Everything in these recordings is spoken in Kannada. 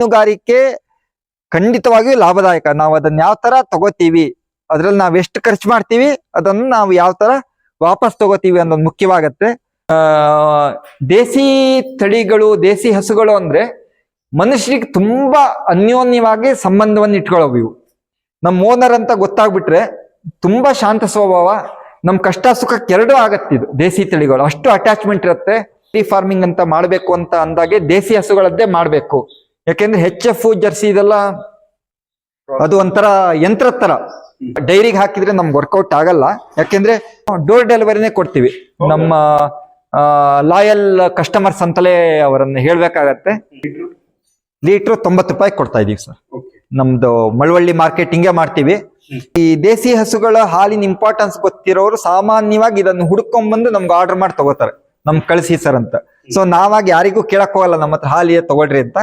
ಹೈನುಗಾರಿಕೆ ಖಂಡಿತವಾಗಿಯೂ ಲಾಭದಾಯಕ. ನಾವು ಅದನ್ನ ಯಾವ ತರ ತಗೋತೀವಿ, ಅದ್ರಲ್ಲಿ ನಾವ್ ಎಷ್ಟು ಖರ್ಚು ಮಾಡ್ತೀವಿ, ಅದನ್ನು ನಾವು ಯಾವ ತರ ವಾಪಸ್ ತಗೋತೀವಿ ಅನ್ನೋದು ಮುಖ್ಯವಾಗತ್ತೆ. ಆ, ದೇಸಿ ತಳಿಗಳು, ದೇಸಿ ಹಸುಗಳು ಅಂದ್ರೆ ಮನುಷ್ಯರಿಗೆ ತುಂಬಾ ಅನ್ಯೋನ್ಯವಾಗಿ ಸಂಬಂಧವನ್ನು ಇಟ್ಕೊಳ್ಳೋವು ಇವು. ನಮ್ಮ ಓನರ್ ಅಂತ ಗೊತ್ತಾಗ್ಬಿಟ್ರೆ ತುಂಬಾ ಶಾಂತ ಸ್ವಭಾವ ನಮ್ ಕಷ್ಟ ಸುಖಕ್ಕೆ ಎರಡೂ ಆಗತ್ತೆ ಇದು, ದೇಸಿ ತಳಿಗಳು. ಅಷ್ಟು ಅಟ್ಯಾಚ್ಮೆಂಟ್ ಇರುತ್ತೆ. ಫಾರ್ಮಿಂಗ್ ಅಂತ ಮಾಡ್ಬೇಕು ಅಂತ ಅಂದಾಗೆ ದೇಸಿ ಹಸುಗಳದ್ದೇ ಮಾಡ್ಬೇಕು. ಯಾಕೆಂದ್ರೆ ಹೆಚ್ ಎಫ್ ಜರ್ಸಿ ಇದೆಲ್ಲ ಅದು ಒಂಥರ ಯಂತ್ರ ತರ. ಡೈರಿಗೆ ಹಾಕಿದ್ರೆ ನಮ್ಗೆ ವರ್ಕೌಟ್ ಆಗಲ್ಲ. ಯಾಕೆಂದ್ರೆ ಡೋರ್ ಡೆಲಿವರಿನೇ ಕೊಡ್ತೀವಿ. ನಮ್ಮ ಲಾಯಲ್ ಕಸ್ಟಮರ್ಸ್ ಅಂತಲೇ ಅವರನ್ನ ಹೇಳ್ಬೇಕಾಗತ್ತೆ. ಲೀಟ್ರ್ ತೊಂಬತ್ತು ರೂಪಾಯಿ ಕೊಡ್ತಾ ಇದೀವಿ ಸರ್. ನಮ್ದು ಮಳವಳ್ಳಿ ಮಾರ್ಕೆಟಿಂಗೇ ಮಾಡ್ತೀವಿ. ಈ ದೇಸಿ ಹಸುಗಳ ಹಾಲಿನ ಇಂಪಾರ್ಟೆನ್ಸ್ ಗೊತ್ತಿರೋರು ಸಾಮಾನ್ಯವಾಗಿ ಇದನ್ನು ಹುಡ್ಕೊಂಡ್ಬಂದು ನಮ್ಗೆ ಆರ್ಡರ್ ಮಾಡಿ ತಗೋತಾರೆ. ನಮ್ಗೆ ಕಳಿಸಿ ಸರ್ ಅಂತ. ಸೊ ನಾವಾಗಿ ಯಾರಿಗೂ ಕೇಳಕ್ ಹೋಗಲ್ಲ ನಮ್ಮ ಹತ್ರ ಹಾಲಿಯೇ ತಗೊಳ್ರಿ ಅಂತ.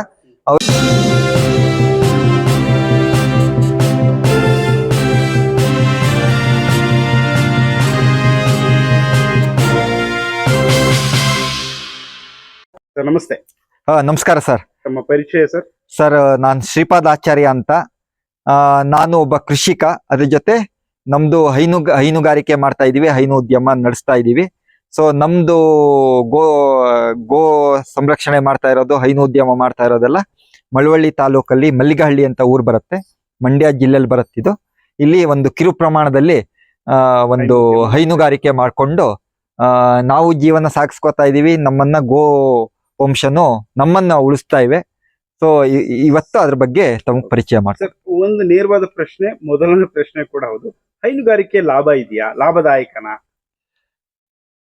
ಸರ್ ನಮಸ್ತೆ. ಆ, ನಮಸ್ಕಾರ ಸರ್. ತಮ್ಮ ಪರಿಚಯ ಸರ್? ಸರ್ ನಾನು ಶ್ರೀಪಾದ್ ಆಚಾರ್ಯ ಅಂತ. ಆ, ನಾನು ಒಬ್ಬ ಕೃಷಿಕ. ಅದ್ರ ಜೊತೆ ನಮ್ದು ಹೈನು ಹೈನುಗಾರಿಕೆ ಮಾಡ್ತಾ ಇದೀವಿ ಹೈನು ಉದ್ಯಮ ನಡೆಸ್ತಾ ಇದೀವಿ. ಸೊ ನಮ್ದು ಗೋ ಗೋ ಸಂರಕ್ಷಣೆ ಮಾಡ್ತಾ ಇರೋದು ಹೈನು ಉದ್ಯಮ ಮಾಡ್ತಾ ಇರೋದೆಲ್ಲ ಮಳವಳ್ಳಿ ತಾಲೂಕಲ್ಲಿ ಮಲ್ಲಿಗಹಳ್ಳಿ ಅಂತ ಊರ್ ಬರುತ್ತೆ. ಮಂಡ್ಯ ಜಿಲ್ಲೆಯಲ್ಲಿ ಬರುತ್ತಿದ್ದು ಇಲ್ಲಿ ಒಂದು ಕಿರು ಪ್ರಮಾಣದಲ್ಲಿ ಆ ಒಂದು ಹೈನುಗಾರಿಕೆ. ಮಾಡ್ಕೊಂಡು ನಾವು ಜೀವನ ಸಾಗಿಸ್ಕೊತಾ ಇದೀವಿ. ನಮ್ಮನ್ನ ಗೋ ವಂಶನು ನಮ್ಮನ್ನ ಉಳಿಸ್ತಾ ಇವೆ. ಸೊ ಇವತ್ತು ಅದ್ರ ಬಗ್ಗೆ ತಮಗೆ ಪರಿಚಯ ಮಾಡ್ತೀನಿ ಸರ್ ಒಂದು ನೇರವಾದ ಪ್ರಶ್ನೆ ಮೊದಲನೇ ಪ್ರಶ್ನೆ ಕೂಡ ಹೌದು. ಹೈನುಗಾರಿಕೆ ಲಾಭ ಇದೆಯಾ? ಲಾಭದಾಯಕನ?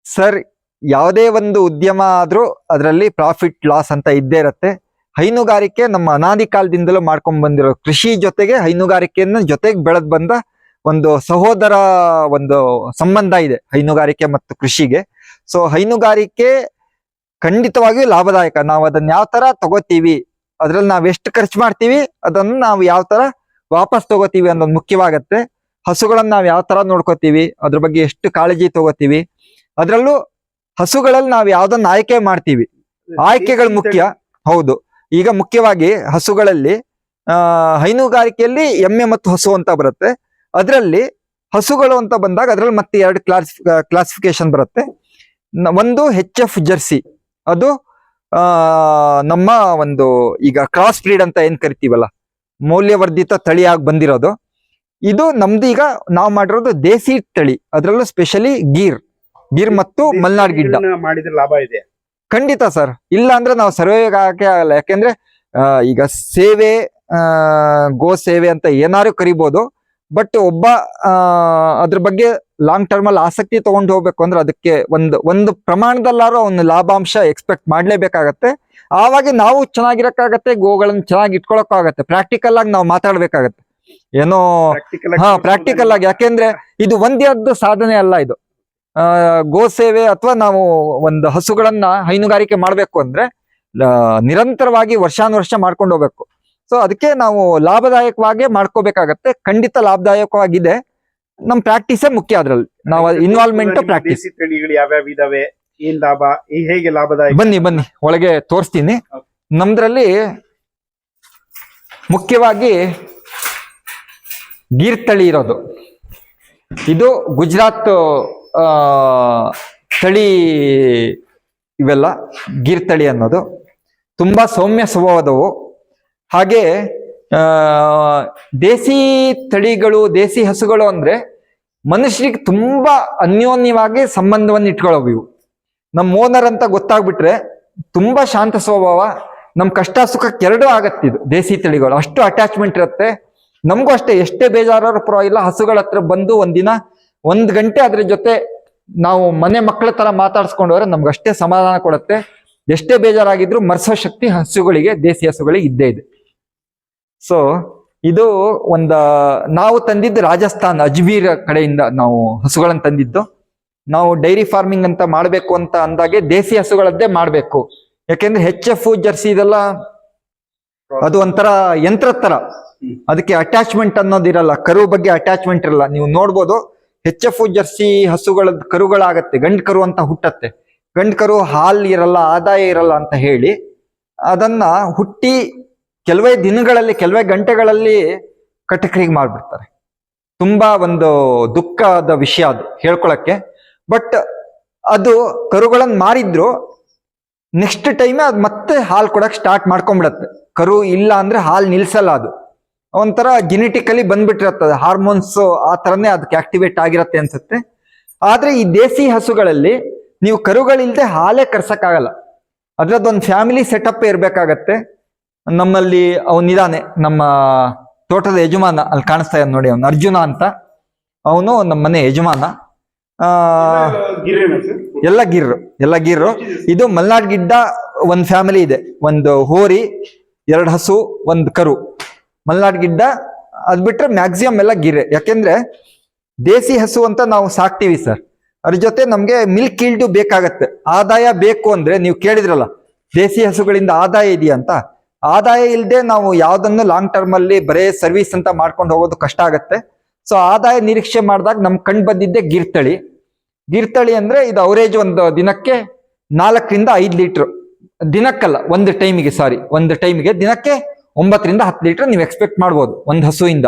ಸರ್ ಯಾವುದೇ ಒಂದು ಉದ್ಯಮ ಆದ್ರೂ ಅದರಲ್ಲಿ ಪ್ರಾಫಿಟ್ ಲಾಸ್ ಅಂತ ಇದ್ದೇ ಇರತ್ತೆ. ಹೈನುಗಾರಿಕೆ ನಮ್ಮ ಅನಾದಿ ಕಾಲದಿಂದಲೂ ಮಾಡ್ಕೊಂಡ್ ಬಂದಿರೋ ಕೃಷಿ ಜೊತೆಗೆ ಹೈನುಗಾರಿಕೆಯನ್ನ ಜೊತೆಗೆ ಬೆಳೆದ್ ಬಂದ ಒಂದು ಸಹೋದರ ಒಂದು ಸಂಬಂಧ ಇದೆ ಹೈನುಗಾರಿಕೆ ಮತ್ತು ಕೃಷಿಗೆ. ಸೊ ಹೈನುಗಾರಿಕೆ ಖಂಡಿತವಾಗಿಯೂ ಲಾಭದಾಯಕ. ನಾವು ಅದನ್ನ ಯಾವ ತರ ತಗೋತೀವಿ, ಅದ್ರಲ್ಲಿ ನಾವ್ ಎಷ್ಟು ಖರ್ಚು ಮಾಡ್ತೀವಿ, ಅದನ್ನು ನಾವು ಯಾವ ತರ ವಾಪಸ್ ತಗೋತೀವಿ ಅನ್ನೋದು ಮುಖ್ಯವಾಗತ್ತೆ. ಹಸುಗಳನ್ನ ನಾವ್ ಯಾವ ತರ ನೋಡ್ಕೋತೀವಿ, ಅದ್ರ ಬಗ್ಗೆ ಎಷ್ಟು ಕಾಳಜಿ ತಗೋತೀವಿ, ಅದ್ರಲ್ಲೂ ಹಸುಗಳಲ್ಲಿ ನಾವು ಯಾವ್ದನ್ನ ಆಯ್ಕೆ ಮಾಡ್ತೀವಿ. ಆಯ್ಕೆಗಳು ಮುಖ್ಯ. ಹೌದು. ಈಗ ಮುಖ್ಯವಾಗಿ ಹಸುಗಳಲ್ಲಿ, ಆ, ಹೈನುಗಾರಿಕೆಯಲ್ಲಿ ಎಮ್ಮೆ ಮತ್ತು ಹಸು ಅಂತ ಬರುತ್ತೆ. ಅದರಲ್ಲಿ ಹಸುಗಳು ಅಂತ ಬಂದಾಗ ಅದ್ರಲ್ಲಿ ಮತ್ತೆ ಎರಡು ಕ್ಲಾಸ್ ಕ್ಲಾಸಿಫಿಕೇಶನ್ ಬರುತ್ತೆ. ಒಂದು ಹೆಚ್ ಎಫ್ ಜರ್ಸಿ ಅದು ನಮ್ಮ ಒಂದು ಈಗ ಕ್ರಾಸ್ ಬ್ರೀಡ್ ಅಂತ ಏನ್ ಕರಿತೀವಲ್ಲ ಮೌಲ್ಯವರ್ಧಿತ ತಳಿಯಾಗಿ ಬಂದಿರೋದು. ಇದು ನಮ್ದು ಈಗ ನಾವು ಮಾಡಿರೋದು ದೇಸಿ ತಳಿ ಅದರಲ್ಲೂ ಸ್ಪೆಷಲಿ ಗೀರ್ ಗೀರ್ ಮತ್ತು ಮಲ್ನಾಡ್ ಗಿಡ್ಡ. ಮಾಡಿದ್ರೆ ಲಾಭ ಇದೆ. ಖಂಡಿತ ಸರ್. ಇಲ್ಲ ಅಂದ್ರೆ ನಾವು ಸರ್ವೇ ಆಗಕ್ಕೆ ಆಗಲ್ಲ ಯಾಕೆಂದ್ರೆ ಈಗ ಸೇವೆ ಆ, ಗೋ ಸೇವೆ ಅಂತ ಏನಾರು ಕರಿಬೋದು ಬಟ್ ಒಬ್ಬ ಆ, ಅದ್ರ ಬಗ್ಗೆ ಲಾಂಗ್ ಟರ್ಮ್ ಅಲ್ಲಿ ಆಸಕ್ತಿ ತಗೊಂಡು ಹೋಗ್ಬೇಕು ಅಂದ್ರೆ ಅದಕ್ಕೆ ಒಂದು ಒಂದು ಪ್ರಮಾಣದಲ್ಲಾರು ಒಂದು ಲಾಭಾಂಶ ಎಕ್ಸ್ಪೆಕ್ಟ್ ಮಾಡ್ಲೇಬೇಕಾಗತ್ತೆ. ಆವಾಗ ನಾವು ಚೆನ್ನಾಗಿರಕ್ಕಾಗತ್ತೆ ಗೋಗಳನ್ನು ಚೆನ್ನಾಗಿ ಇಟ್ಕೊಳಕ್ಕಾಗತ್ತೆ ಪ್ರಾಕ್ಟಿಕಲ್ ಆಗಿ ನಾವು ಮಾತಾಡ್ಬೇಕಾಗತ್ತೆ. ಏನೋ ಹಾ ಪ್ರಾಕ್ಟಿಕಲ್ ಆಗಿ ಯಾಕೆಂದ್ರೆ ಇದು ಒಂದೇ ಸಾಧನೆ ಅಲ್ಲ ಇದು. ಆ, ಗೋ ಸೇವೆ ಅಥವಾ ನಾವು ಒಂದು ಹಸುಗಳನ್ನ ಹೈನುಗಾರಿಕೆ ಮಾಡ್ಬೇಕು ಅಂದ್ರೆ ನಿರಂತರವಾಗಿ ನಿರಂತರವಾಗಿ ವರ್ಷಾನುವರ್ಷ ಮಾಡ್ಕೊಂಡು ಹೋಗ್ಬೇಕು. ಸೊ ಅದಕ್ಕೆ ನಾವು ಲಾಭದಾಯಕವಾಗಿ ಮಾಡ್ಕೋಬೇಕಾಗತ್ತೆ. ಖಂಡಿತ ಲಾಭದಾಯಕವಾಗಿದೆ. ನಮ್ ಪ್ರಾಕ್ಟೀಸೇ ಮುಖ್ಯ ಅದ್ರಲ್ಲಿ. ನಾವು ಇನ್ವಾಲ್ವ್ಮೆಂಟ್ ಪ್ರಾಕ್ಟೀಸ್ ತಳಿಗಳು ಯಾವ್ಯಾವ ಇದಾವೆ ಏನ್ ಲಾಭ ಈ ಹೇಗೆ ಲಾಭದಾಯಕ? ಬನ್ನಿ ಬನ್ನಿ. ಒಳಗೆ ತೋರಿಸ್ತೀನಿ. ನಮ್ದ್ರಲ್ಲಿ ಮುಖ್ಯವಾಗಿ ಗೀರ್ ತಳಿ ಇರೋದು. ಇದು ಗುಜರಾತ್ ಆ, ತಳಿ ಇವೆಲ್ಲ ಗೀರ್ ತಳಿ ಅನ್ನೋದು. ತುಂಬಾ ಸೌಮ್ಯ ಸ್ವಭಾವದವು. ಹಾಗೆ ದೇಸಿ ತಳಿಗಳು, ದೇಸಿ ಹಸುಗಳು ಅಂದ್ರೆ ಮನುಷ್ಯರಿಗೆ ತುಂಬಾ ಅನ್ಯೋನ್ಯವಾಗಿ ಸಂಬಂಧವನ್ನು ಇಟ್ಕೊಳ್ಳೋವು ಇವು. ನಮ್ಮ ಓನರ್ ಅಂತ ಗೊತ್ತಾಗ್ಬಿಟ್ರೆ ತುಂಬಾ ಶಾಂತ ಸ್ವಭಾವ, ನಮ್ ಕಷ್ಟ ಸುಖಕ್ಕೆ ಎರಡೂ ಆಗತ್ತೆ ಇದು, ದೇಸಿ ತಳಿಗಳು. ಅಷ್ಟು ಅಟ್ಯಾಚ್ಮೆಂಟ್ ಇರುತ್ತೆ. ನಮಗೂ ಅಷ್ಟೇ, ಎಷ್ಟೇ ಬೇಜಾರಾದ್ರೂ ಪರವಾಗಿಲ್ಲ, ಹಸುಗಳ ಹತ್ರ ಬಂದು ಒಂದಿನ, ಒಂದ್ ಗಂಟೆ ಅದ್ರ ಜೊತೆ ನಾವು ಮನೆ ಮಕ್ಕಳ ತರ ಮಾತಾಡ್ಸ್ಕೊಂಡು ಹೋದ್ರೆ ನಮ್ಗೆ ಅಷ್ಟೇ ಸಮಾಧಾನ ಕೊಡುತ್ತೆ. ಎಷ್ಟೇ ಬೇಜಾರಾಗಿದ್ರು ಮರ್ಸೋ ಶಕ್ತಿ ಹಸುಗಳಿಗೆ, ದೇಸಿ ಹಸುಗಳಿಗೆ ಇದ್ದೇ ಇದೆ. ಸೊ ಇದು ಒಂದ, ನಾವು ತಂದಿದ್ದು ರಾಜಸ್ಥಾನ್ ಅಜ್ಮೀರ್ ಕಡೆಯಿಂದ ನಾವು ಹಸುಗಳನ್ನು ತಂದಿದ್ದು. ನಾವು ಡೈರಿ ಫಾರ್ಮಿಂಗ್ ಅಂತ ಮಾಡಬೇಕು ಅಂತ ಅಂದಾಗೆ ದೇಸಿ ಹಸುಗಳದ್ದೇ ಮಾಡಬೇಕು. ಯಾಕೆಂದ್ರೆ ಹೆಚ್ ಎಫ್ ಜರ್ಸಿ ಇದೆಲ್ಲ, ಅದು ಒಂಥರ ಯಂತ್ರ ತರ. ಅದಕ್ಕೆ ಅಟ್ಯಾಚ್ಮೆಂಟ್ ಅನ್ನೋದಿರಲ್ಲ ಕರು ಬಗ್ಗೆ ಅಟ್ಯಾಚ್ಮೆಂಟ್ ಇರಲ್ಲ. ನೀವು ನೋಡ್ಬೋದು, ಹೆಚ್ ಎಫ್ ಜರ್ಸಿ ಹಸುಗಳ ಕರುಗಳಾಗತ್ತೆ, ಗಂಡ್ ಕರು ಅಂತ ಹುಟ್ಟತ್ತೆ. ಗಂಡ್ ಕರು ಹಾಲ್ ಇರಲ್ಲ, ಆದಾಯ ಇರಲ್ಲ ಅಂತ ಹೇಳಿ ಅದನ್ನ ಹುಟ್ಟಿ ಕೆಲವೇ ದಿನಗಳಲ್ಲಿ, ಕೆಲವೇ ಗಂಟೆಗಳಲ್ಲಿ ಕಟಕರಿಗೆ ಮಾಡಿಬಿಡ್ತಾರೆ ತುಂಬಾ ಒಂದು ದುಃಖದ ವಿಷಯ ಅದು ಹೇಳ್ಕೊಳಕ್ಕೆ. ಬಟ್ ಅದು ಕರುಗಳನ್ನ ಮಾರಿದ್ರು, ನೆಕ್ಸ್ಟ್ ಟೈಮ್ ಅದು ಮತ್ತೆ ಹಾಲು ಕೊಡಕ್ ಸ್ಟಾರ್ಟ್ ಮಾಡ್ಕೊಂಡ್ಬಿಡತ್ತೆ ಕರು ಇಲ್ಲ ಅಂದ್ರೆ ಹಾಲು ನಿಲ್ಸಲ್ಲ ಅದು. ಒಂಥರ ಜೆನೆಟಿಕಲಿ ಬಂದ್ಬಿಟ್ಟಿರತ್ತೆ ಹಾರ್ಮೋನ್ಸ್ ಆ ತರನೇ ಅದಕ್ಕೆ ಆಕ್ಟಿವೇಟ್ ಆಗಿರತ್ತೆ ಅನ್ಸುತ್ತೆ. ಆದ್ರೆ ಈ ದೇಸಿ ಹಸುಗಳಲ್ಲಿ ನೀವು ಕರುಗಳಿಲ್ಲದೆ ಹಾಲೇ ಕರ್ಸಕ್ಕಾಗಲ್ಲ. ಅದ್ರದ್ದೊಂದು ಫ್ಯಾಮಿಲಿ ಸೆಟಪ್ ಇರ್ಬೇಕಾಗತ್ತೆ. ನಮ್ಮಲ್ಲಿ ಅವನಿದಾನೆ ನಮ್ಮ ತೋಟದ ಯಜಮಾನ ಅಲ್ಲಿ ಕಾಣಿಸ್ತಾ ಇದ್ದಾನೆ ನೋಡಿ ಅವನು, ಅರ್ಜುನ ಅಂತ. ಅವನು ನಮ್ಮ ಮನೆ ಯಜಮಾನ. ಎಲ್ಲ ಗಿರ್ರು ಎಲ್ಲ ಗಿರ್ರು. ಇದು ಮಲ್ನಾಡ್ ಗಿಡ್ಡ ಒಂದು ಫ್ಯಾಮಿಲಿ ಇದೆ, ಒಂದು ಹೋರಿ, ಎರಡು ಹಸು, ಒಂದು ಕರು. ಮಲ್ನಾಡ್ ಗಿಡ್ಡ ಅದ್ ಬಿಟ್ರೆ ಮ್ಯಾಕ್ಸಿಮಮ್ ಎಲ್ಲ ಗಿರೆ ಯಾಕೆಂದ್ರೆ ದೇಸಿ ಹಸು ಅಂತ ನಾವು ಸಾಕ್ತೀವಿ ಸರ್. ಅದ್ರ ಜೊತೆ ನಮ್ಗೆ ಮಿಲ್ಕ್ ಈಲ್ಡು ಬೇಕಾಗತ್ತೆ. ಆದಾಯ ಬೇಕು ಅಂದ್ರೆ ನೀವು ಕೇಳಿದ್ರಲ್ಲ, ದೇಸಿ ಹಸುಗಳಿಂದ ಆದಾಯ ಇದೆಯಾ ಅಂತ. ಆದಾಯ ಇಲ್ಲದೆ ನಾವು ಯಾವ್ದನ್ನು ಲಾಂಗ್ ಟರ್ಮ್ ಅಲ್ಲಿ ಬರೇ ಸರ್ವಿಸ್ ಅಂತ ಮಾಡ್ಕೊಂಡು ಹೋಗೋದು ಕಷ್ಟ ಆಗತ್ತೆ. ಸೊ ಆದಾಯ ನಿರೀಕ್ಷೆ ಮಾಡಿದಾಗ ನಮ್ ಕಂಡು ಬಂದಿದ್ದೆ ಗಿರ್ತಳಿ. ಗಿರ್ತಳಿ ಅಂದ್ರೆ ಇದು ಅವರೇಜ್ ಒಂದು ದಿನಕ್ಕೆ ನಾಲ್ಕರಿಂದ ಐದು ಲೀಟರ್ ದಿನಕ್ಕಲ್ಲ ಒಂದು ಟೈಮಿಗೆ ಸಾರಿ ಒಂದು ಟೈಮಿಗೆ ದಿನಕ್ಕೆ ಒಂಬತ್ತರಿಂದ ಹತ್ತು ಲೀಟರ್ ನೀವು ಎಕ್ಸ್ಪೆಕ್ಟ್ ಮಾಡ್ಬೋದು ಒಂದು ಹಸುವಿಂದ.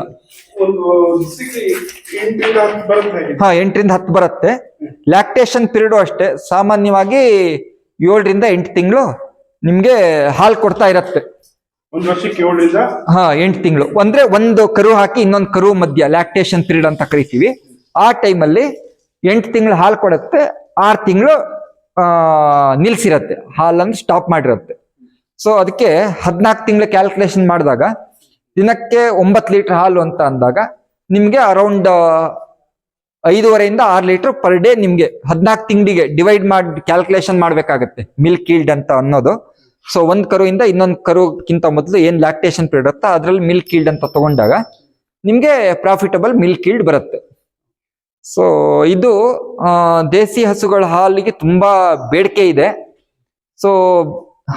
ಹಾ ಎಂಟರಿಂದ ಹತ್ತು ಬರುತ್ತೆ. ಲ್ಯಾಕ್ಟೇಷನ್ ಪೀರಿಯಡ್ ಅಷ್ಟೇ. ಸಾಮಾನ್ಯವಾಗಿ ಏಳರಿಂದ ಎಂಟು ತಿಂಗಳು ನಿಮ್ಗೆ ಹಾಲು ಕೊಡ್ತಾ ಇರತ್ತೆ. ಒಂದು ಹಾ, ಎಂಟು ತಿಂಗಳು. ಅಂದ್ರೆ ಒಂದು ಕರು ಹಾಕಿ ಇನ್ನೊಂದು ಕರು ಮಧ್ಯ ಲ್ಯಾಕ್ಟೇಷನ್ ಪೀರಿಯಡ್ ಅಂತ ಕರಿತೀವಿ. ಆ ಟೈಮಲ್ಲಿ ಎಂಟು ತಿಂಗಳು ಹಾಲು ಕೊಡುತ್ತೆ, ಆರು ತಿಂಗಳು ನಿಲ್ಸಿರತ್ತೆ. ಹಾಲನ್ನು ಸ್ಟಾಪ್ ಮಾಡಿರುತ್ತೆ. ಸೊ ಅದಕ್ಕೆ ಹದಿನಾಲ್ಕು ತಿಂಗಳು ಕ್ಯಾಲ್ಕುಲೇಷನ್ ಮಾಡಿದಾಗ, ದಿನಕ್ಕೆ ಒಂಬತ್ತು ಲೀಟರ್ ಹಾಲು ಅಂತ ಅಂದಾಗ, ನಿಮಗೆ ಅರೌಂಡ್ ಐದೂವರೆಯಿಂದ ಆರು ಲೀಟರ್ ಪರ್ ಡೇ ನಿಮಗೆ ಹದಿನಾಲ್ಕು ತಿಂಗಳಿಗೆ ಡಿವೈಡ್ ಮಾಡಿ ಕ್ಯಾಲ್ಕುಲೇಷನ್ ಮಾಡಬೇಕಾಗತ್ತೆ. ಮಿಲ್ಕ್ ಈಲ್ಡ್ ಅಂತ ಅನ್ನೋದು. ಸೊ ಒಂದ್ ಕರುವಿಂದ ಇನ್ನೊಂದು ಕರುಗಿಂತ ಮೊದಲು ಏನ್ ಲ್ಯಾಕ್ಟೇಷನ್ ಪೀರಿಯಡ್ ಇರುತ್ತೋ ಅದರಲ್ಲಿ ಮಿಲ್ಕ್ ಈಲ್ಡ್ ಅಂತ ತಗೊಂಡಾಗ ನಿಮ್ಗೆ ಪ್ರಾಫಿಟಬಲ್ ಮಿಲ್ಕ್ ಈಲ್ಡ್ ಬರುತ್ತೆ. ಸೊ ಇದು ದೇಸಿ ಹಸುಗಳ ಹಾಲಿಗೆ ತುಂಬಾ ಬೇಡಿಕೆ ಇದೆ. ಸೊ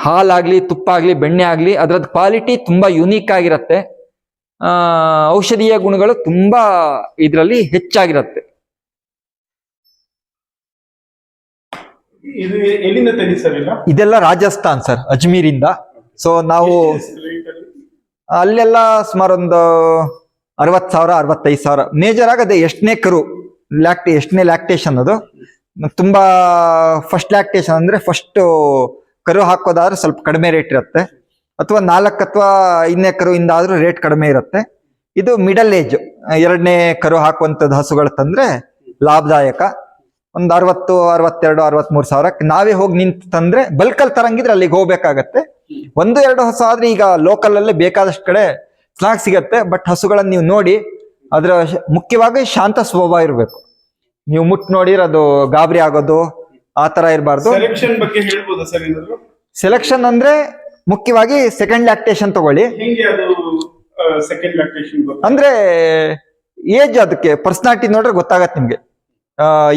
ಹಾಲಾಗ್ಲಿ ತುಪ್ಪ ಆಗ್ಲಿ ಬೆಣ್ಣೆ ಆಗ್ಲಿ ಅದ್ರದ್ದು ಕ್ವಾಲಿಟಿ ತುಂಬಾ ಯುನೀಕ್ ಆಗಿರತ್ತೆ. ಔಷಧೀಯ ಗುಣಗಳು ತುಂಬಾ ಇದರಲ್ಲಿ ಹೆಚ್ಚಾಗಿರತ್ತೆ. ಇದು ಎ- ಎಲ್ಲಿಂದ ತಂದಿ ಸರ್ ಇಲ್ಲ ಇದೆಲ್ಲ ರಾಜಸ್ಥಾನ್ ಸರ್ ಅಜ್ಮೀರಿಂದ. ಸೊ ನಾವು ಅಲ್ಲೆಲ್ಲ ಸುಮಾರು ಒಂದು ಅರವತ್ ಸಾವಿರ ಅರವತ್ತೈದು ಸಾವಿರ. ಮೇಜರ್ ಆಗದೆ ಅದೇ ಎಷ್ಟನೇ ಕರು ಲ್ಯಾಕ್ಟೇ ಎಷ್ಟನೇ ಲ್ಯಾಕ್ಟೇಷನ್ ಅದು. ತುಂಬಾ ಫಸ್ಟ್ ಲ್ಯಾಕ್ಟೇಷನ್ ಅಂದ್ರೆ ಫಸ್ಟ್ ಕರು ಹಾಕೋದಾದ್ರೆ ಸ್ವಲ್ಪ ಕಡಿಮೆ ರೇಟ್ ಇರುತ್ತೆ. ಅಥವಾ ನಾಲ್ಕು ಅಥವಾ ಐದನೇ ಕರು ಇಂದ ಆದ್ರೂ ರೇಟ್ ಕಡಿಮೆ ಇರುತ್ತೆ. ಇದು ಮಿಡಲ್ ಏಜ್ ಎರಡನೇ ಕರು ಹಾಕುವಂಥದ್ದು ಹಸುಗಳು ತಂದ್ರೆ ಲಾಭದಾಯಕ. ಒಂದು ಅರವತ್ತು ಅರವತ್ತೆರಡು ಅರವತ್ಮೂರು ಸಾವಿರಕ್ಕೆ ನಾವೇ ಹೋಗಿ ನಿಂತು ತಂದ್ರೆ ಬಲ್ಕಲ್ಲಿ ತರಂಗಿದ್ರೆ ಅಲ್ಲಿಗೆ ಹೋಗ್ಬೇಕಾಗತ್ತೆ. ಒಂದು ಎರಡು ಹಸು ಆದ್ರೆ ಈಗ ಲೋಕಲ್ ಅಲ್ಲೇ ಬೇಕಾದಷ್ಟು ಕಡೆ ಸ್ನಾಕ್ ಸಿಗತ್ತೆ. ಬಟ್ ಹಸುಗಳನ್ನ ನೀವು ನೋಡಿ ಅದ್ರ ಮುಖ್ಯವಾಗಿ ಶಾಂತ ಸ್ವಭಾವ ಇರಬೇಕು. ನೀವು ಮುಟ್ ನೋಡಿದ್ರೆ ಅದು ಗಾಬರಿ ಆಗೋದು ಆ ತರ ಇರಬಾರ್ದು. ಸೆಲೆಕ್ಷನ್ ಬಗ್ಗೆ ಹೇಳ್ಬೋದಾ ಸರ್ ಏನಾದ್ರು? ಸೆಲೆಕ್ಷನ್ ಅಂದ್ರೆ ಮುಖ್ಯವಾಗಿ ಸೆಕೆಂಡ್ ಲ್ಯಾಕ್ಟೇಷನ್ ತಗೊಳ್ಳಿ. ಹೆಂಗೆ ಅದು ಸೆಕೆಂಡ್ ಲ್ಯಾಕ್ಟೇಷನ್ ಅಂದ್ರೆ ಏಜ್ ಅದಕ್ಕೆ ಪರ್ಸನಾಲಿಟಿ ನೋಡ್ರೆ ಗೊತ್ತಾಗತ್ತೆ ನಿಮ್ಗೆ.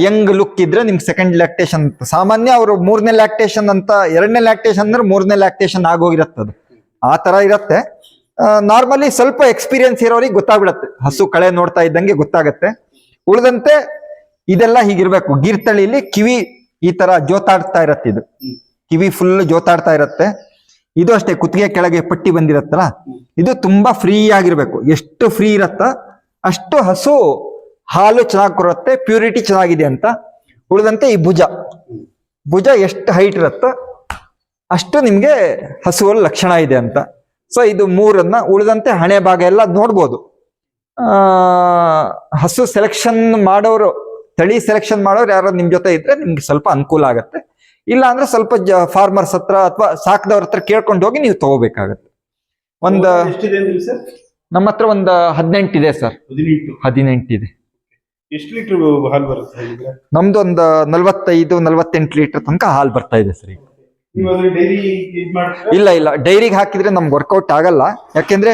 ಯಂಗ್ ಲುಕ್ ಇದ್ರೆ ನಿಮ್ಗೆ ಸೆಕೆಂಡ್ ಲ್ಯಾಕ್ಟೇಷನ್ ಅಂತ. ಸಾಮಾನ್ಯ ಅವರು ಮೂರನೇ ಲ್ಯಾಕ್ಟೇಷನ್ ಅಂತ, ಎರಡನೇ ಲ್ಯಾಕ್ಟೇಷನ್ ಅಂದ್ರೆ ಮೂರನೇ ಲ್ಯಾಕ್ಟೇಷನ್ ಆಗೋಗಿರತ್ತೆ ಅದು. ಆ ತರ ಇರತ್ತೆ. ನಾರ್ಮಲಿ ಸ್ವಲ್ಪ ಎಕ್ಸ್ಪೀರಿಯನ್ಸ್ ಇರೋರಿಗೆ ಗೊತ್ತಾಗ್ಬಿಡತ್ತೆ. ಹಸು ಕಳೆ ನೋಡ್ತಾ ಇದ್ದಂಗೆ ಗೊತ್ತಾಗತ್ತೆ. ಉಳಿದಂತೆ ಇದೆಲ್ಲ ಹೀಗಿರ್ಬೇಕು. ಗೀರ್ತಳಿಲಿ ಕಿವಿ ಈ ತರ ಜೋತಾಡ್ತಾ ಇರತ್ತೆ ಇದು. ಕಿವಿ ಫುಲ್ ಜೋತಾಡ್ತಾ ಇರತ್ತೆ. ಇದು ಅಷ್ಟೇ, ಕುತ್ತಿಗೆ ಕೆಳಗೆ ಪಟ್ಟಿ ಬಂದಿರತ್ತಲ್ಲ? ಇದು ತುಂಬಾ ಫ್ರೀ ಆಗಿರ್ಬೇಕು. ಎಷ್ಟು ಫ್ರೀ ಇರತ್ತ, ಅಷ್ಟು ಹಸು ಹಾಲು ಚೆನ್ನಾಗಿ ಕೊಡುತ್ತೆ ಪ್ಯೂರಿಟಿ ಚೆನ್ನಾಗಿದೆ ಅಂತ ಉಳಿದಂತೆ ಈ ಭುಜ. ಭುಜ ಎಷ್ಟು ಹೈಟ್ ಇರುತ್ತೋ ಅಷ್ಟು ನಿಮಗೆ ಹಸುವಲ್ಲಿ ಲಕ್ಷಣ ಇದೆ ಅಂತ. ಸೊ ಇದು ಮೂರನ್ನ ಉಳಿದಂತೆ ಹಣೆ ಭಾಗ ಎಲ್ಲ ನೋಡ್ಬೋದು. ಹಸು ಸೆಲೆಕ್ಷನ್ ಮಾಡೋರು ತಳಿ ಸೆಲೆಕ್ಷನ್ ಮಾಡೋರು ಯಾರೋ ನಿಮ್ಮ ಜೊತೆ ಇದ್ರೆ ನಿಮ್ಗೆ ಸ್ವಲ್ಪ ಅನುಕೂಲ ಆಗುತ್ತೆ. ಇಲ್ಲ ಅಂದ್ರೆ ಸ್ವಲ್ಪ ಫಾರ್ಮರ್ಸ್ ಹತ್ರ ಅಥವಾ ಸಾಕದವ್ರ ಹತ್ರ ಕೇಳ್ಕೊಂಡು ಹೋಗಿ ನೀವು ತಗೋಬೇಕಾಗತ್ತೆ. ಒಂದು ನಮ್ಮ ಹತ್ರ ಒಂದು ಹದಿನೆಂಟಿದೆ ಸರ್. ಹದಿನೆಂಟು. ಹದಿನೆಂಟಿದೆ ಎಷ್ಟು ಲೀಟರ್ ಹಾಲು ಬರುತ್ತೆ ಹೇಳಿದ್ರೆ ನಮ್ದು ಒಂದು ನಲ್ವತ್ತೈದು ನಲ್ವತ್ತೆಂಟು ಲೀಟರ್ ತನಕ ಹಾಲು ಬರ್ತಾ ಇದೆ ಸರ್ ಈಗ. ನೀವು ಅದ್ರ ಡೈರಿ ಇದ್ ಮಾಡ್ತೀರಾ ಇಲ್ಲ ಇಲ್ಲ. ಡೈರಿಗೆ ಹಾಕಿದ್ರೆ ನಮ್ಗೆ ವರ್ಕೌಟ್ ಆಗಲ್ಲ. ಯಾಕೆಂದ್ರೆ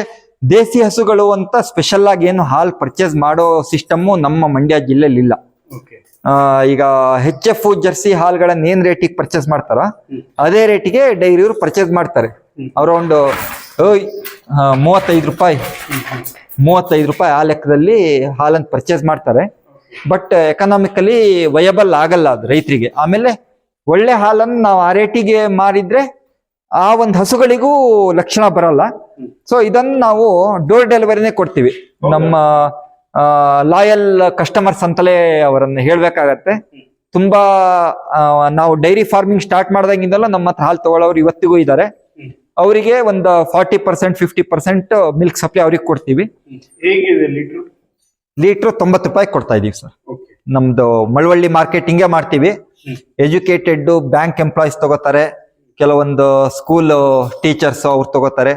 ದೇಸಿ ಹಸುಗಳು ಅಂತ ಸ್ಪೆಷಲ್ ಆಗಿ ಏನು ಹಾಲು ಪರ್ಚೇಸ್ ಮಾಡೋ ಸಿಸ್ಟಮ್ಮು ನಮ್ಮ ಮಂಡ್ಯ ಜಿಲ್ಲೆಯಲ್ಲಿ ಇಲ್ಲ. ಓಕೆ ಆ, ಈಗ ಹೆಚ್ ಎಫ್ ಜರ್ಸಿ ಹಾಲ್ಗಳನ್ನ ಏನ್ ರೇಟಿಗೆ ಪರ್ಚೇಸ್ ಮಾಡ್ತಾರ? ಅದೇ ರೇಟಿಗೆ ಡೈರಿಯವರು ಪರ್ಚೇಸ್ ಮಾಡ್ತಾರೆ. ಅರೌಂಡ್ ಮೂವತ್ತೈದು ರೂಪಾಯಿ. ಮೂವತ್ತೈದು ರೂಪಾಯಿ ಆ ಲೆಕ್ಕದಲ್ಲಿ ಹಾಲನ್ನು ಪರ್ಚೇಸ್ ಮಾಡ್ತಾರೆ. ಬಟ್ ಎಕನಾಮಿಕಲಿ ವಯಬಲ್ ಆಗಲ್ಲ ಅದು ರೈತರಿಗೆ ಆಮೇಲೆ ಒಳ್ಳೆ ಹಾಲನ್ನು ನಾವು ಆ ರೇಟಿಗೆ ಮಾರಿದ್ರೆ ಆ ಒಂದು ಹಸುಗಳಿಗೂ ಲಕ್ಷಣ ಬರಲ್ಲ. ಸೊ ಇದನ್ನು ನಾವು ಡೋರ್ ಡೆಲಿವರಿನೇ ಕೊಡ್ತೀವಿ ನಮ್ಮ ಲಾಯಲ್ ಕಸ್ಟಮರ್ಸ್ ಅಂತಲೇ ಅವರನ್ನು ಹೇಳ್ಬೇಕಾಗತ್ತೆ. ತುಂಬಾ ನಾವು ಡೈರಿ ಫಾರ್ಮಿಂಗ್ ಸ್ಟಾರ್ಟ್ ಮಾಡ್ದಾಗಿಂದಲೂ ನಮ್ಮ ಹತ್ರ ಹಾಲು ತಗೊಳ್ಳೋರು ಇವತ್ತಿಗೂ ಇದ್ದಾರೆ. ಅವರಿಗೆ ಒಂದು forty percent fifty percent milk supply ಅವ್ರಿಗೆ ಕೊಡ್ತೀವಿ ಹೇಗಿದೆ ಲೀಟರ್ ತೊಂಬತ್ತು ರೂಪಾಯಿ ಕೊಡ್ತಾ ಇದೀವಿ ಸರ್. ನಮ್ದು ಮಳವಳ್ಳಿ ಮಾರ್ಕೆಟಿಂಗೇ ಮಾಡ್ತೀವಿ. ಎಜುಕೇಟೆಡ್ ಬ್ಯಾಂಕ್ ಎಂಪ್ಲಾಯೀಸ್ ತಗೋತಾರೆ. ಕೆಲವೊಂದು ಸ್ಕೂಲ್ ಟೀಚರ್ಸ್ ಅವ್ರು ತಗೋತಾರೆ.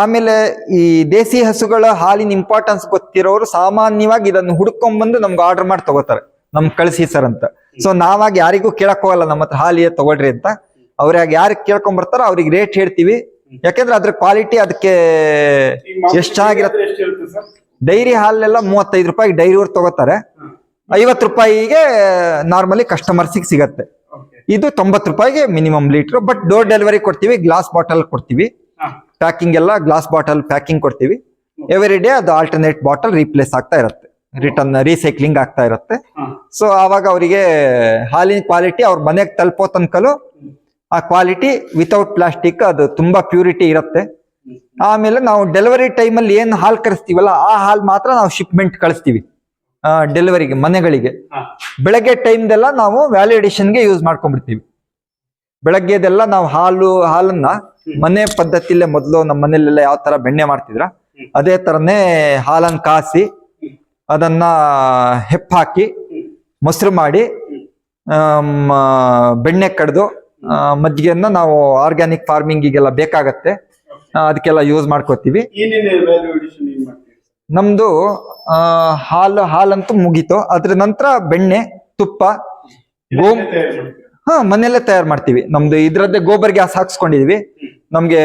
ಆಮೇಲೆ ಈ ದೇಸಿ ಹಸುಗಳ ಹಾಲಿನ ಇಂಪಾರ್ಟೆನ್ಸ್ ಗೊತ್ತಿರೋರು ಸಾಮಾನ್ಯವಾಗಿ ಇದನ್ನು ಹುಡ್ಕೊಂಡ್ಬಂದು ನಮ್ಗೆ ಆರ್ಡರ್ ಮಾಡಿ ತಗೋತಾರೆ. ನಮ್ಗೆ ಕಳಿಸಿ ಸರ್ ಅಂತ. ಸೊ ನಾವಾಗಿ ಯಾರಿಗೂ ಕೇಳಕ್ ಹೋಗಲ್ಲ ನಮ್ಮ ಹತ್ರ ಹಾಲಿಗೆ ತಗೊಳ್ರಿ ಅಂತ. ಅವ್ರಾಗ ಯಾರು ಕೇಳ್ಕೊಂಡ್ ಬರ್ತಾರೋ ಅವ್ರಿಗೆ ರೇಟ್ ಹೇಳ್ತೀವಿ. ಯಾಕೆಂದ್ರೆ ಅದ್ರ ಕ್ವಾಲಿಟಿ ಅದಕ್ಕೆ ಎಷ್ಟ್ ಡೈರಿ ಹಾಲೆಲ್ಲ ಮೂವತ್ತೈದು ರೂಪಾಯಿ ಡೈರಿ ಅವ್ರು ತಗೋತಾರೆ ಐವತ್ತು ರೂಪಾಯಿಗೆ ನಾರ್ಮಲಿ ಕಸ್ಟಮರ್ಸಿಗೆ ಸಿಗತ್ತೆ. ಇದು ತೊಂಬತ್ತು ರೂಪಾಯಿಗೆ minimum litre but door delivery ಕೊಡ್ತೀವಿ ಗ್ಲಾಸ್ ಬಾಟಲ್ ಕೊಡ್ತೀವಿ. ಪ್ಯಾಕಿಂಗ್ ಎಲ್ಲ ಗ್ಲಾಸ್ ಬಾಟಲ್ ಪ್ಯಾಕಿಂಗ್ ಕೊಡ್ತೀವಿ. ಎವ್ರಿ ಡೇ ಅದು ಆಲ್ಟರ್ನೇಟ್ ಬಾಟಲ್ ರೀಪ್ಲೇಸ್ ಆಗ್ತಾ ಇರುತ್ತೆ. ರಿಟರ್ನ್ ರೀಸೈಕ್ಲಿಂಗ್ ಆಗ್ತಾ ಇರುತ್ತೆ. ಸೊ ಆವಾಗ ಅವರಿಗೆ ಹಾಲಿನ ಕ್ವಾಲಿಟಿ ಅವ್ರ ಮನೆಗೆ ತಲುಪೋ ತನಕಲು ಆ ಕ್ವಾಲಿಟಿ ವಿತೌಟ್ ಪ್ಲಾಸ್ಟಿಕ್ ಅದು ತುಂಬಾ ಪ್ಯೂರಿಟಿ ಇರುತ್ತೆ. ಆಮೇಲೆ ನಾವು ಡೆಲಿವರಿ ಟೈಮಲ್ಲಿ ಏನು ಹಾಲು ಕರೆಸ್ತೀವಲ್ಲ ಆ ಹಾಲು ಮಾತ್ರ ನಾವು ಶಿಪ್ಮೆಂಟ್ ಕಳಿಸ್ತೀವಿ. ಡೆಲಿವರಿಗೆ ಮನೆಗಳಿಗೆ. ಬೆಳಗ್ಗೆ ಟೈಮ್ದೆಲ್ಲ ನಾವು ವ್ಯಾಲಿಡೇಷನ್ಗೆ ಯೂಸ್ ಮಾಡ್ಕೊಂಡ್ಬಿಡ್ತೀವಿ. ಬೆಳಗ್ಗೆದೆಲ್ಲ ನಾವು ಹಾಲು ಹಾಲನ್ನ ಮನೆ ಪದ್ಧತಿಲೇ ಮೊದಲು ನಮ್ಮ ಮನೆಯಲ್ಲೆಲ್ಲ ಯಾವ ತರ ಬೆಣ್ಣೆ ಮಾಡ್ತಿದ್ರ ಅದೇ ತರನೇ ಹಾಲನ್ನ ಕಾಸಿ ಅದನ್ನ ಹೆಪ್ಪಾಕಿ ಮೊಸರು ಮಾಡಿ ಬೆಣ್ಣೆ ಕಡ್ದು ಮಜ್ಜಿಗೆಯನ್ನ ನಾವು ಆರ್ಗ್ಯಾನಿಕ್ ಫಾರ್ಮಿಂಗಿಗೆಲ್ಲ ಬೇಕಾಗತ್ತೆ. ಅದಕ್ಕೆಲ್ಲ ಯೂಸ್ ಮಾಡ್ಕೋತೀವಿ. ನಮ್ದು ಆ, ಹಾಲು ಹಾಲಂತೂ ಮುಗೀತು. ಅದ್ರ ನಂತರ ಬೆಣ್ಣೆ ತುಪ್ಪ ಗೋ ಹ ಮನೆಯಲ್ಲೇ ತಯಾರು ಮಾಡ್ತೀವಿ. ನಮ್ದು ಇದ್ರದ್ದೇ ಗೋಬರ್ ಗ್ಯಾಸ್ ಹಾಕ್ಸ್ಕೊಂಡಿದೀವಿ. ನಮ್ಗೆ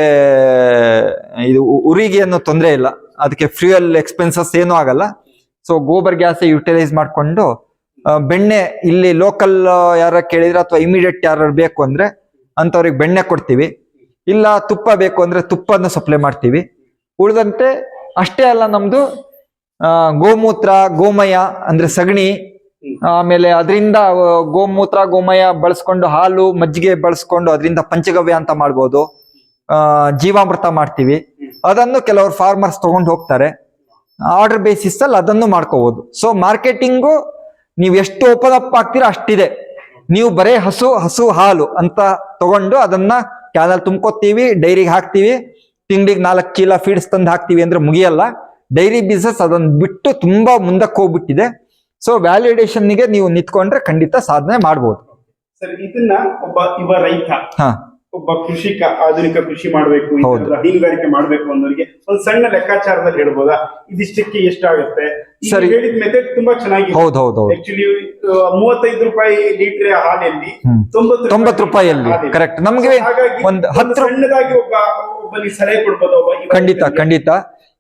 ಇದು ಉರಿಗೆ ಅನ್ನೋ ತೊಂದರೆ ಇಲ್ಲ. ಅದಕ್ಕೆ ಫ್ಯೂಯಲ್ ಎಕ್ಸ್ಪೆನ್ಸಸ್ ಏನೂ ಆಗಲ್ಲ. ಸೊ ಗೋಬರ್ ಗ್ಯಾಸ್ ಯುಟಿಲೈಸ್ ಮಾಡಿಕೊಂಡು ಬೆಣ್ಣೆ ಇಲ್ಲಿ ಲೋಕಲ್ ಯಾರ ಕೇಳಿದ್ರೆ ಅಥವಾ ಇಮಿಡಿಯೇಟ್ ಯಾರು ಬೇಕು ಅಂದ್ರೆ ಅಂತವ್ರಿಗೆ ಬೆಣ್ಣೆ ಕೊಡ್ತೀವಿ. ಇಲ್ಲ ತುಪ್ಪ ಬೇಕು ಅಂದ್ರೆ ತುಪ್ಪನ ಸಪ್ಲೈ ಮಾಡ್ತೀವಿ. ಉಳಿದಂತೆ ಅಷ್ಟೇ ಅಲ್ಲ ನಮ್ದು ಗೋಮೂತ್ರ, ಗೋಮಯ ಅಂದ್ರೆ ಸಗಣಿ, ಆಮೇಲೆ ಅದರಿಂದ ಗೋಮೂತ್ರ, ಗೋಮಯ ಬಳಸ್ಕೊಂಡು ಹಾಲು, ಮಜ್ಜಿಗೆ ಬಳಸ್ಕೊಂಡು ಅದರಿಂದ ಪಂಚಗವ್ಯ ಅಂತ ಮಾಡ್ಬೋದು. ಜೀವಾಮೃತ ಮಾಡ್ತೀವಿ. ಅದನ್ನು ಕೆಲವರು ಫಾರ್ಮರ್ಸ್ ತಗೊಂಡು ಹೋಗ್ತಾರೆ. ಆರ್ಡರ್ ಬೇಸಿಸ್ ಅಲ್ಲಿ ಅದನ್ನು ಮಾಡ್ಕೋಬಹುದು ಸೊ ಮಾರ್ಕೆಟಿಂಗು ನೀವು ಎಷ್ಟು ಓಪನ್ ಅಪ್ ಆಗ್ತೀರಾ ಅಷ್ಟಿದೆ. ನೀವು ಬರೇ ಹಸು ಹಸು, ಹಾಲು ಅಂತ ತಗೊಂಡು ಅದನ್ನ ಕ್ಯಾನಲ್ ತುಂಬ್ಕೋತೀವಿ ಡೈರಿಗೆ ಹಾಕ್ತಿವಿ. ತಿಂಗಳಿಗೆ ನಾಲ್ಕು ಚೀಲ ಫೀಡ್ಸ್ ತಂದು ಹಾಕ್ತಿವಿ ಅಂದ್ರೆ ಮುಗಿಯಲ್ಲ. ಡೈರಿ ಬಿಸ್ನೆಸ್ ಅದನ್ನ ಬಿಟ್ಟು ತುಂಬಾ ಮುಂದಕ್ಕೆ ಹೋಗ್ಬಿಟ್ಟಿದೆ. ಸೊ ವ್ಯಾಲಿಡೇಷನ್ಗೆ ನೀವು ನಿಂತ್ಕೊಂಡ್ರೆ ಖಂಡಿತ ಸಾಧನೆ ಮಾಡ್ಬೋದು. ಸರ್ ಇದನ್ನ ಒಬ್ಬ ಯುವ ರೈತ ಹಾ. ಒಬ್ಬ ಕೃಷಿಕ ಆಧುನಿಕ ಕೃಷಿ ಮಾಡಬೇಕು. ಹೈನುಗಾರಿಕೆ ಮಾಡಬೇಕು ಅನ್ನೋರಿಗೆ ಒಂದು ಸಣ್ಣ ಲೆಕ್ಕಾಚಾರದಲ್ಲಿ ಹೇಳ್ಬೋದಾ? ಇದಿಷ್ಟಕ್ಕೆ ಎಷ್ಟಾಗುತ್ತೆ. ಹೇಳಿದ ಮೆಥಡ್ ತುಂಬಾ ಚೆನ್ನಾಗಿ ಹೌದು ಹೌದು ಹೌದು. ಆಕ್ಚುಲಿ ಮೂವತ್ತೈದು ರೂಪಾಯಿ ಲೀಟರ್ ಹಾಲಲ್ಲಿ. ತೊಂಬತ್ತು ರೂಪಾಯಿಯಲ್ಲಿ. ಕರೆಕ್ಟ್ ನಮ್ಗೆ ಹಾಗಾಗಿ ಒಂದ್ ಹತ್ತು ಸಣ್ಣದಾಗಿ ಒಬ್ಬ ಒಬ್ಬನಿಗೆ ಸಲಹೆ ಕೊಡ್ಬೋದು ಖಂಡಿತ ಖಂಡಿತ.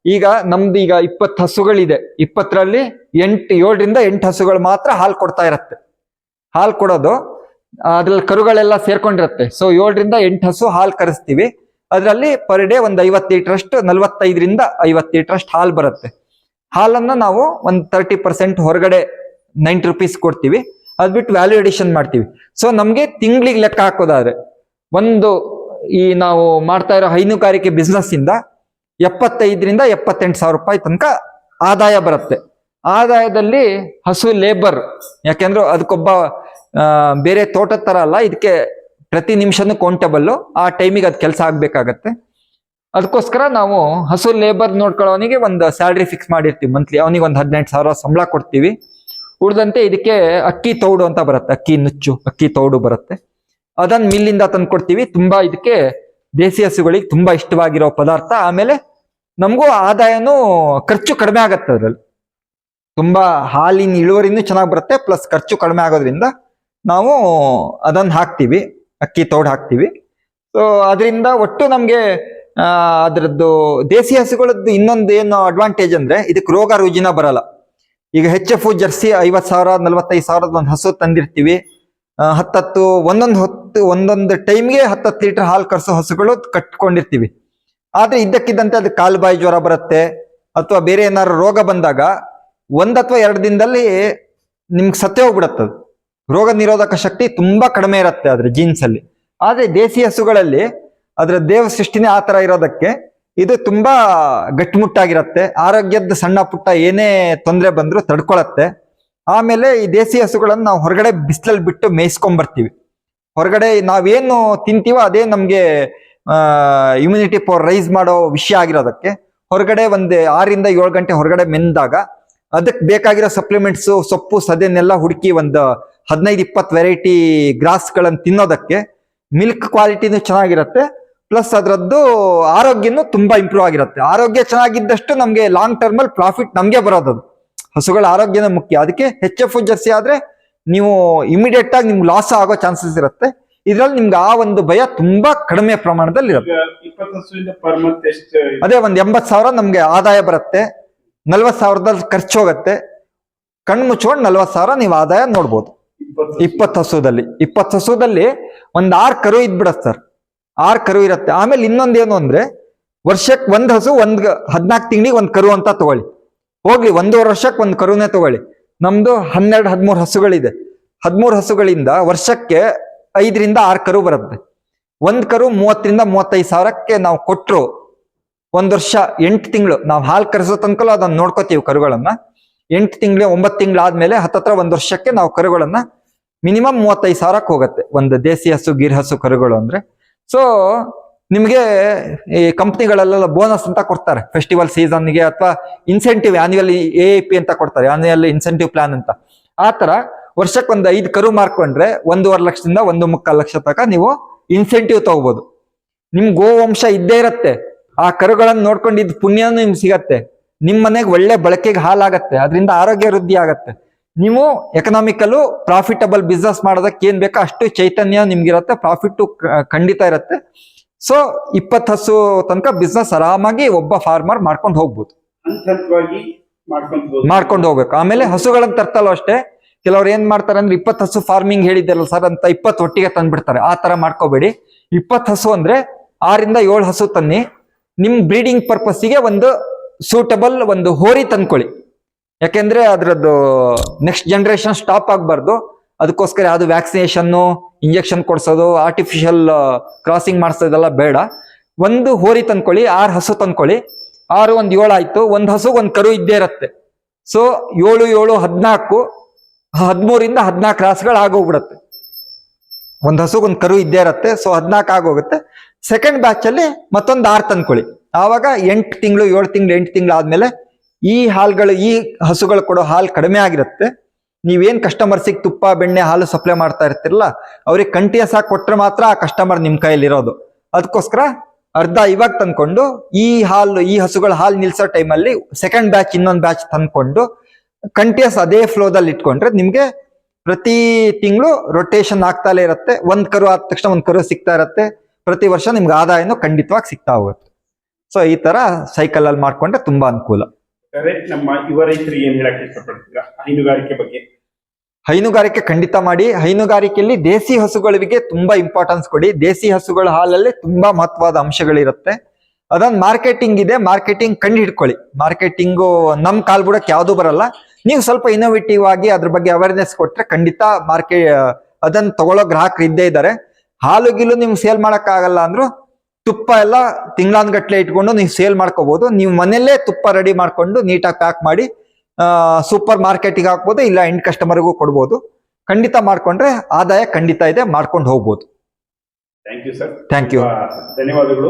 ಈಗ ನಮ್ದು ಈಗ ಇಪ್ಪತ್ತು ಹಸುಗಳಿದೆ. ಇಪ್ಪತ್ತರಲ್ಲಿ ಎಂಟು ಏಳರಿಂದ ಎಂಟು ಹಸುಗಳು ಮಾತ್ರ ಹಾಲು ಕೊಡ್ತಾ ಇರತ್ತೆ. ಹಾಲು ಕೊಡೋದು ಅದ್ರಲ್ಲಿ ಕರುಗಳೆಲ್ಲ ಸೇರ್ಕೊಂಡಿರುತ್ತೆ. ಸೊ ಏಳರಿಂದ ಎಂಟು ಹಸು ಹಾಲು ಕರೆಸ್ತೀವಿ. ಅದರಲ್ಲಿ ಪರ್ ಡೇ ಒಂದು ಐವತ್ತು ಲೀಟರ್ ಅಷ್ಟು ನಲ್ವತ್ತೈದರಿಂದ ಐವತ್ತು ಲೀಟರ್ ಅಷ್ಟು ಹಾಲು ಬರುತ್ತೆ. ಹಾಲನ್ನು ನಾವು ಒಂದು ತರ್ಟಿ ಪರ್ಸೆಂಟ್ ಹೊರಗಡೆ ನೈಂಟಿ ರುಪೀಸ್ ಕೊಡ್ತೀವಿ. ಅದು ಬಿಟ್ಟು ವ್ಯಾಲ್ಯೂ ಎಡಿಷನ್ ಮಾಡ್ತೀವಿ. ಸೊ ನಮಗೆ ತಿಂಗಳಿಗೆ ಲೆಕ್ಕ ಹಾಕೋದಾದ್ರೆ, ಒಂದು ಈ ನಾವು ಮಾಡ್ತಾ ಇರೋ ಹೈನುಗಾರಿಕೆ ಬಿಸ್ನೆಸ್ಸಿಂದ ಎಪ್ಪತ್ತೈದರಿಂದ ಎಪ್ಪತ್ತೆಂಟು ಸಾವಿರ ರೂಪಾಯಿ ತನಕ ಆದಾಯ ಬರುತ್ತೆ. ಆದಾಯದಲ್ಲಿ ಹಸು ಲೇಬರ್ ಯಾಕೆಂದ್ರೆ ಅದಕ್ಕೊಬ್ಬ ಬೇರೆ ತೋಟದ ತರ ಅಲ್ಲ ಇದಕ್ಕೆ ಪ್ರತಿ ನಿಮಿಷನೂ ಕೌಂಟಬಲ್ಲು ಆ ಟೈಮಿಗೆ ಅದು ಕೆಲಸ ಆಗ್ಬೇಕಾಗತ್ತೆ. ಅದಕ್ಕೋಸ್ಕರ ನಾವು ಹಸು ಲೇಬರ್ ನೋಡ್ಕೊಳ್ಳೋನಿಗೆ ಒಂದು ಸ್ಯಾಲ್ರಿ ಫಿಕ್ಸ್ ಮಾಡಿರ್ತೀವಿ ಮಂತ್ಲಿ ಅವನಿಗೆ ಒಂದು ಹದಿನೆಂಟು ಸಾವಿರ ಸಂಬಳ ಕೊಡ್ತೀವಿ. ಉಳಿದಂತೆ ಇದಕ್ಕೆ ಅಕ್ಕಿ ತೌಡು ಅಂತ ಬರುತ್ತೆ. ಅಕ್ಕಿ ನುಚ್ಚು, ಅಕ್ಕಿ ತೌಡು ಬರುತ್ತೆ. ಅದನ್ನ ಮಿಲ್ಲಿಂದ ತಂದು ಕೊಡ್ತೀವಿ. ತುಂಬಾ ಇದಕ್ಕೆ ದೇಸಿ ಹಸುಗಳಿಗೆ ತುಂಬಾ ಇಷ್ಟವಾಗಿರೋ ಪದಾರ್ಥ. ಆಮೇಲೆ ನಮಗೂ ಆದಾಯನೂ ಖರ್ಚು ಕಡಿಮೆ ಆಗತ್ತೆ ಅದರಲ್ಲಿ. ತುಂಬಾ ಹಾಲಿನ ಇಳುವರಿನೂ ಚೆನ್ನಾಗಿ ಬರುತ್ತೆ, ಪ್ಲಸ್ ಖರ್ಚು ಕಡಿಮೆ ಆಗೋದ್ರಿಂದ ನಾವು ಅದನ್ನು ಹಾಕ್ತೀವಿ, ಅಕ್ಕಿ ತೋಡು ಹಾಕ್ತೀವಿ. ಸೊ ಅದರಿಂದ ಒಟ್ಟು ನಮಗೆ ಅದರದ್ದು ದೇಸಿ ಹಸುಗಳದ್ದು ಇನ್ನೊಂದು ಏನು ಅಡ್ವಾಂಟೇಜ್ ಅಂದ್ರೆ ಇದಕ್ಕೆ ರೋಗ ರುಜಿನ ಬರಲ್ಲ. ಈಗ ಹೆಚ್ ಎಫ್ ಜರ್ಸಿ ಐವತ್ತು ಸಾವಿರ, ನಲ್ವತ್ತೈದು ಸಾವಿರದ ಒಂದು ಹಸು ತಂದಿರ್ತೀವಿ. ಹತ್ತತ್ತು, ಒಂದೊಂದು ಹೊತ್ತು, ಒಂದೊಂದು ಟೈಮ್ಗೆ ಹತ್ತತ್ತು ಲೀಟರ್ ಹಾಲು ಕರೆಸೋ ಹಸುಗಳು ಕಟ್ಕೊಂಡಿರ್ತೀವಿ. ಆದರೆ ಇದ್ದಕ್ಕಿದ್ದಂತೆ ಅದು ಕಾಲು ಬಾಯಿ ಜ್ವರ ಬರುತ್ತೆ, ಅಥವಾ ಬೇರೆ ಏನಾದ್ರು ರೋಗ ಬಂದಾಗ ಒಂದು ಅಥವಾ ಎರಡು ದಿನದಲ್ಲಿ ನಿಮ್ಗೆ ಸತ್ತೇ ಹೋಗ್ಬಿಡತ್ತೆ ಅದು ರೋಗ ನಿರೋಧಕ ಶಕ್ತಿ ತುಂಬಾ ಕಡಿಮೆ ಇರುತ್ತೆ ಅದ್ರ ಜೀನ್ಸ್ ಅಲ್ಲಿ. ಆದ್ರೆ ದೇಸಿ ಹಸುಗಳಲ್ಲಿ ಅದರ ದೇವ ಸೃಷ್ಟಿನೇ ಆ ತರ ಇರೋದಕ್ಕೆ ಇದು ತುಂಬಾ ಗಟ್ಟಿಮುಟ್ಟಾಗಿರತ್ತೆ. ಆರೋಗ್ಯದ ಸಣ್ಣ ಪುಟ್ಟ ಏನೇ ತೊಂದರೆ ಬಂದ್ರು ತಡ್ಕೊಳತ್ತೆ. ಆಮೇಲೆ ಈ ದೇಸಿ ಹಸುಗಳನ್ನು ನಾವು ಹೊರಗಡೆ ಬಿಸಿಲಲ್ಲಿ ಬಿಟ್ಟು ಮೇಯಿಸ್ಕೊಂಬರ್ತೀವಿ. ಹೊರಗಡೆ ನಾವೇನು ತಿಂತೀವೋ ಅದೇ ನಮಗೆ ಇಮ್ಯುನಿಟಿ ಪವರ್ ರೈಸ್ ಮಾಡೋ ವಿಷಯ ಆಗಿರೋದಕ್ಕೆ ಹೊರಗಡೆ ಒಂದು ಆರಿಂದ ಏಳು ಗಂಟೆ ಹೊರಗಡೆ ಮೆಂದಾಗ ಅದಕ್ಕೆ ಬೇಕಾಗಿರೋ ಸಪ್ಲಿಮೆಂಟ್ಸು ಸೊಪ್ಪು, ಸದೆನೆಲ್ಲ ಹುಡುಕಿ ಒಂದು ಹದಿನೈದು ಇಪ್ಪತ್ತು ವೆರೈಟಿ ಗ್ರಾಸ್ಗಳನ್ನು ತಿನ್ನೋದಕ್ಕೆ ಮಿಲ್ಕ್ ಕ್ವಾಲಿಟಿನೂ ಚೆನ್ನಾಗಿರುತ್ತೆ ಪ್ಲಸ್ ಅದರದ್ದು ಆರೋಗ್ಯನೂ ತುಂಬಾ ಇಂಪ್ರೂವ್ ಆಗಿರುತ್ತೆ. ಆರೋಗ್ಯ ಚೆನ್ನಾಗಿದ್ದಷ್ಟು ನಮಗೆ ಲಾಂಗ್ ಟರ್ಮ್ ಅಲ್ಲಿ ಪ್ರಾಫಿಟ್ ನಮಗೆ ಬರೋದು ಹಸುಗಳ ಆರೋಗ್ಯನೇ ಮುಖ್ಯ. ಅದಕ್ಕೆ ಹೆಚ್ ಎಫ್ ಜರ್ಸಿ ಆದ್ರೆ ನೀವು ಇಮಿಡಿಯೇಟ್ ಆಗಿ ನಿಮ್ಗೆ ಲಾಸ್ ಆಗೋ ಚಾನ್ಸಸ್ ಇರುತ್ತೆ. ಇದ್ರಲ್ಲಿ ನಿಮ್ಗೆ ಆ ಒಂದು ಭಯ ತುಂಬಾ ಕಡಿಮೆ ಪ್ರಮಾಣದಲ್ಲಿ ಇರುತ್ತೆ. ಅದೇ ಒಂದ್ ಎಂಬತ್ ಸಾವಿರ ನಮ್ಗೆ ಆದಾಯ ಬರುತ್ತೆ. ನಲ್ವತ್ ಸಾವಿರದಲ್ಲಿ ಖರ್ಚು ಹೋಗುತ್ತೆ. ಕಣ್ಣು ಮುಚ್ಕೊಂಡು ನಲ್ವತ್ ಸಾವಿರ ನೀವು ಆದಾಯ ನೋಡ್ಬೋದು. ಇಪ್ಪತ್ತು ಹಸುದಲ್ಲಿ. ಇಪ್ಪತ್ತು ಹಸುದಲ್ಲಿ ಒಂದ್ ಆರ್ ಕರು ಇದ್ಬಿಡತ್ತೆ ಸರ್. ಆರ್ ಕರು ಇರುತ್ತೆ. ಆಮೇಲೆ ಇನ್ನೊಂದೇನು ಅಂದ್ರೆ ವರ್ಷಕ್ಕೆ ಒಂದ್ ಹಸು ಒಂದ್ ಹದಿನಾಲ್ಕು ತಿಂಗಳಿಗೆ ಒಂದ್ ಕರು ಅಂತ ತಗೊಳ್ಳಿ. ಹೋಗ್ಲಿ, ಒಂದೂವರೆ ವರ್ಷಕ್ಕೆ ಒಂದ್ ಕರುನೇ ತಗೊಳ್ಳಿ. ನಮ್ದು ಹನ್ನೆರಡು, ಹದಿಮೂರು ಹಸುಗಳಿದೆ. ಹದಿಮೂರು ಹಸುಗಳಿಂದ ವರ್ಷಕ್ಕೆ ಐದರಿಂದ ಆರು ಕರು ಬರುತ್ತೆ. ಒಂದ್ ಕರು ಮೂವತ್ತರಿಂದ ಮೂವತ್ತೈದು ಸಾವಿರಕ್ಕೆ ನಾವು ಕೊಟ್ಟರು ಒಂದ್ ವರ್ಷ, ಎಂಟು ತಿಂಗಳು. ನಾವು ಹಾಲು ಕರೆಸೋ ತನಕಲೂ ಅದನ್ನ ನೋಡ್ಕೋತೀವಿ ಕರುಗಳನ್ನ. ಎಂಟು ತಿಂಗಳು, ಒಂಬತ್ತು ತಿಂಗಳು ಆದ್ಮೇಲೆ ಹತ್ತತ್ರ ಒಂದ್ ವರ್ಷಕ್ಕೆ ನಾವು ಕರುಗಳನ್ನ ಮಿನಿಮಮ್ ಮೂವತ್ತೈದು ಸಾವಿರಕ್ಕೆ ಹೋಗುತ್ತೆ. ಒಂದು ದೇಸಿ ಹಸು, ಗಿರ್ ಹಸು ಕರುಗಳು ಅಂದ್ರೆ. ಸೊ ನಿಮಗೆ ಈ ಕಂಪ್ನಿಗಳಲ್ಲೆಲ್ಲ ಬೋನಸ್ ಅಂತ ಕೊಡ್ತಾರೆ. ಫೆಸ್ಟಿವಲ್ ಸೀಸನ್ಗೆ ಅಥವಾ ಇನ್ಸೆಂಟಿವ್ ಆನ್ಯುವಲ್ ಎ ಪಿ ಅಂತ ಕೊಡ್ತಾರೆ. ಆನ್ಯುವಲ್ ಇನ್ಸೆಂಟಿವ್ ಪ್ಲಾನ್ ಅಂತ. ಆ ಥರ ವರ್ಷಕ್ಕೆ ಒಂದು ಐದು ಕರು ಮಾರ್ಕೊಂಡ್ರೆ ಒಂದೂವರೆ ಲಕ್ಷದಿಂದ ಒಂದು ಮುಕ್ಕಾಲು ಲಕ್ಷ ತನಕ ನೀವು ಇನ್ಸೆಂಟಿವ್ ತಗೋಬಹುದು ನಿಮ್ ಗೋವಂಶ ಇದ್ದೇ ಇರತ್ತೆ. ಆ ಕರುಗಳನ್ನು ನೋಡ್ಕೊಂಡಿದ್ದ ಪುಣ್ಯನೂ ನಿಮ್ಗೆ ಸಿಗತ್ತೆ. ನಿಮ್ಮ ಮನೆಗೆ ಒಳ್ಳೆ ಬಳಕೆಗೆ ಹಾಲಾಗತ್ತೆ ಅದರಿಂದ ಆರೋಗ್ಯ ವೃದ್ಧಿ ಆಗತ್ತೆ. ನೀವು ಎಕನಾಮಿಕಲ್ ಪ್ರಾಫಿಟಬಲ್ ಬಿಸ್ನೆಸ್ ಮಾಡೋದಕ್ಕೆ ಏನ್ ಬೇಕೋ ಅಷ್ಟು ಚೈತನ್ಯ ನಿಮ್ಗಿರತ್ತೆ ಪ್ರಾಫಿಟ್ ಖಂಡಿತ ಇರತ್ತೆ. ಸೊ ಇಪ್ಪತ್ತು ಹಸು ತನಕ ಬಿಸ್ನೆಸ್ ಆರಾಮಾಗಿ ಒಬ್ಬ ಫಾರ್ಮರ್ ಮಾಡ್ಕೊಂಡು ಹೋಗ್ಬೋದು. ಮಾಡ್ಕೊಂಡು ಹೋಗ್ಬೇಕು. ಆಮೇಲೆ ಹಸುಗಳನ್ನ ತರ್ತಲ್ಲ ಅಷ್ಟೇ. ಕೆಲವ್ರು ಏನ್ ಮಾಡ್ತಾರೆ ಅಂದ್ರೆ ಇಪ್ಪತ್ತು ಹಸು ಫಾರ್ಮಿಂಗ್ ಹೇಳಿದ್ದಲ್ಲ ಸರ್ ಅಂತ ಇಪ್ಪತ್ತು ಒಟ್ಟಿಗೆ ತಂದ್ಬಿಡ್ತಾರೆ. ಆ ತರ ಮಾಡ್ಕೋಬೇಡಿ. ಇಪ್ಪತ್ತು ಹಸು ಅಂದ್ರೆ ಆರಿಂದ ಏಳು ಹಸು ತನ್ನಿ. ನಿಮ್ ಬ್ರೀಡಿಂಗ್ ಪರ್ಪಸ್ಸಿಗೆ ಒಂದು ಸೂಟಬಲ್ ಒಂದು ಹೋರಿ ತಂದ್ಕೊಳ್ಳಿ. ಯಾಕೆಂದ್ರೆ ಅದ್ರದ್ದು ನೆಕ್ಸ್ಟ್ ಜನರೇಷನ್ ಸ್ಟಾಪ್ ಆಗಬಾರ್ದು. ಅದಕ್ಕೋಸ್ಕರ ಯಾವುದು ವ್ಯಾಕ್ಸಿನೇಷನ್ನು ಇಂಜೆಕ್ಷನ್ ಕೊಡ್ಸೋದು ಆರ್ಟಿಫಿಷಿಯಲ್ ಕ್ರಾಸಿಂಗ್ ಮಾಡಿಸೋದೆಲ್ಲ ಬೇಡ. ಒಂದು ಹೋರಿ ತಂದ್ಕೊಳ್ಳಿ, ಆರು ಹಸು ತಂದ್ಕೊಳ್ಳಿ. ಆರು ಒಂದು ಏಳು ಆಯ್ತು, ಒಂದು ಹಸು, ಒಂದು ಕರು ಇದ್ದೇ ಇರತ್ತೆ. ಸೊ ಏಳು ಏಳು, ಹದಿನಾಲ್ಕು, ಹದಿಮೂರಿಂದ ಹದಿನಾಲ್ಕು ರಾಸುಗಳು ಆಗೋಗ್ಬಿಡುತ್ತೆ. ಒಂದು ಹಸು ಒಂದು ಕರು ಇದ್ದೇ ಇರತ್ತೆ ಸೊ ಹದಿನಾಲ್ಕು ಆಗೋಗುತ್ತೆ. ಸೆಕೆಂಡ್ ಬ್ಯಾಚಲ್ಲಿ ಮತ್ತೊಂದು ಆರು ತಂದ್ಕೊಳ್ಳಿ. ಆವಾಗ ಎಂಟು ತಿಂಗಳು, ಏಳು ತಿಂಗಳು, ಎಂಟು ತಿಂಗಳು ಆದ್ಮೇಲೆ ಈ ಹಾಲ್ಗಳು, ಈ ಹಸುಗಳು ಕೊಡೋ ಹಾಲು ಕಡಿಮೆ ಆಗಿರುತ್ತೆ. ನೀವೇನ್ ಕಸ್ಟಮರ್ಸಿಗೆ ತುಪ್ಪ, ಬೆಣ್ಣೆ, ಹಾಲು ಸಪ್ಲೈ ಮಾಡ್ತಾ ಇರ್ತಿರಲ್ಲ, ಅವ್ರಿಗೆ ಕಂಟಿನ್ಯೂಸ್ ಆಗಿ ಕೊಟ್ರೆ ಮಾತ್ರ ಆ ಕಸ್ಟಮರ್ ನಿಮ್ ಕೈಯಲ್ಲಿ ಇರೋದು ಅದಕ್ಕೋಸ್ಕರ ಅರ್ಧ ಇವಾಗ ತಂದ್ಕೊಂಡು, ಈ ಹಾಲು, ಈ ಹಸುಗಳ ಹಾಲು ನಿಲ್ಸೋ ಟೈಮಲ್ಲಿ ಸೆಕೆಂಡ್ ಬ್ಯಾಚ್ ಇನ್ನೊಂದು ಬ್ಯಾಚ್ ತಂದ್ಕೊಂಡು ಕಂಟಿನ್ಯೂಸ್ ಅದೇ ಫ್ಲೋದಲ್ಲಿ ಇಟ್ಕೊಂಡ್ರೆ ನಿಮ್ಗೆ ಪ್ರತಿ ತಿಂಗಳು ರೊಟೇಷನ್ ಆಗ್ತಾಲೇ ಇರುತ್ತೆ. ಒಂದ್ ಕರು ಆದ ತಕ್ಷಣ ಒಂದ್ ಕರು ಸಿಗ್ತಾ ಇರುತ್ತೆ. ಪ್ರತಿ ವರ್ಷ ನಿಮ್ಗೆ ಆದಾಯನೂ ಖಂಡಿತವಾಗಿ ಸಿಗ್ತಾ ಹೋಗುತ್ತೆ. ಸೊ ಈ ತರ ಸೈಕಲ್ ಅಲ್ಲಿ ಮಾಡ್ಕೊಂಡ್ರೆ ತುಂಬಾ ಅನುಕೂಲ. ನಮ್ಮ ಯುವ ರೈತರಿಗೆ ಏನ್ ಹೇಳಕ್ ಇಷ್ಟಪಡ್ತೀರಾ? ಹೈನುಗಾರಿಕೆ ಬಗ್ಗೆ. ಹೈನುಗಾರಿಕೆ ಖಂಡಿತ ಮಾಡಿ. ಹೈನುಗಾರಿಕೆಯಲ್ಲಿ ದೇಸಿ ಹಸುಗಳಿಗೆ ತುಂಬಾ ಇಂಪಾರ್ಟೆನ್ಸ್ ಕೊಡಿ. ದೇಸಿ ಹಸುಗಳ ಹಾಲಲ್ಲಿ ತುಂಬಾ ಮಹತ್ವದ ಅಂಶಗಳಿರುತ್ತೆ. ಅದೊಂದು ಮಾರ್ಕೆಟಿಂಗ್ ಇದೆ. ಮಾರ್ಕೆಟಿಂಗ್ ಕಂಡು ಹಿಡ್ಕೊಳ್ಳಿ. ಮಾರ್ಕೆಟಿಂಗು ನಮ್ ಕಾಲ್ ಬಿಡಕ್ಕೆ ಯಾವ್ದು ಬರಲ್ಲ. ನೀವು ಸ್ವಲ್ಪ ಇನೋವೇಟಿವ್ ಆಗಿ ಅದ್ರ ಬಗ್ಗೆ ಅವೇರ್ನೆಸ್ ಕೊಟ್ರೆ ಖಂಡಿತ ಮಾರ್ಕೆ ಅದನ್ನ ತಗೊಳ್ಳೋ ಗ್ರಾಹಕರು ಇದ್ದೇ ಇದ್ದಾರೆ. ಹಾಲು ಗಿಲು ನಿಮ್ಗೆ ಸೇಲ್ ಮಾಡಕ್ಕಾಗಲ್ಲ ಅಂದ್ರು ತುಪ್ಪ ಎಲ್ಲ ತಿಂಗಳಾನ್ಗಟ್ಲೆ ಇಟ್ಕೊಂಡು ನೀವು ಸೇಲ್ ಮಾಡ್ಕೋಬಹುದು ನೀವು ಮನೆಯಲ್ಲೇ ತುಪ್ಪ ರೆಡಿ ಮಾಡ್ಕೊಂಡು ನೀಟಾಗಿ ಪ್ಯಾಕ್ ಮಾಡಿ ಸೂಪರ್ ಮಾರ್ಕೆಟಿಗೆ ಹಾಕ್ಬೋದು ಇಲ್ಲ ಎಂಡ್ ಕಸ್ಟಮರ್ಗೂ ಕೊಡ್ಬೋದು. ಖಂಡಿತ ಮಾಡ್ಕೊಂಡ್ರೆ ಆದಾಯ ಖಂಡಿತ ಇದೆ ಮಾಡ್ಕೊಂಡು ಹೋಗ್ಬೋದು. Thank you sir thank you ಧನ್ಯವಾದಗಳು.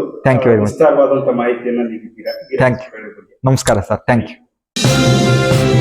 ವಿಸ್ತಾರವಾದಂತ ಮಾಹಿತಿಯನ್ನ ನೀಡಿದ್ದೀರಾ Thank you. ಬಗ್ಗೆ. ನಮಸ್ಕಾರ ಸರ್ ಥ್ಯಾಂಕ್ ಯು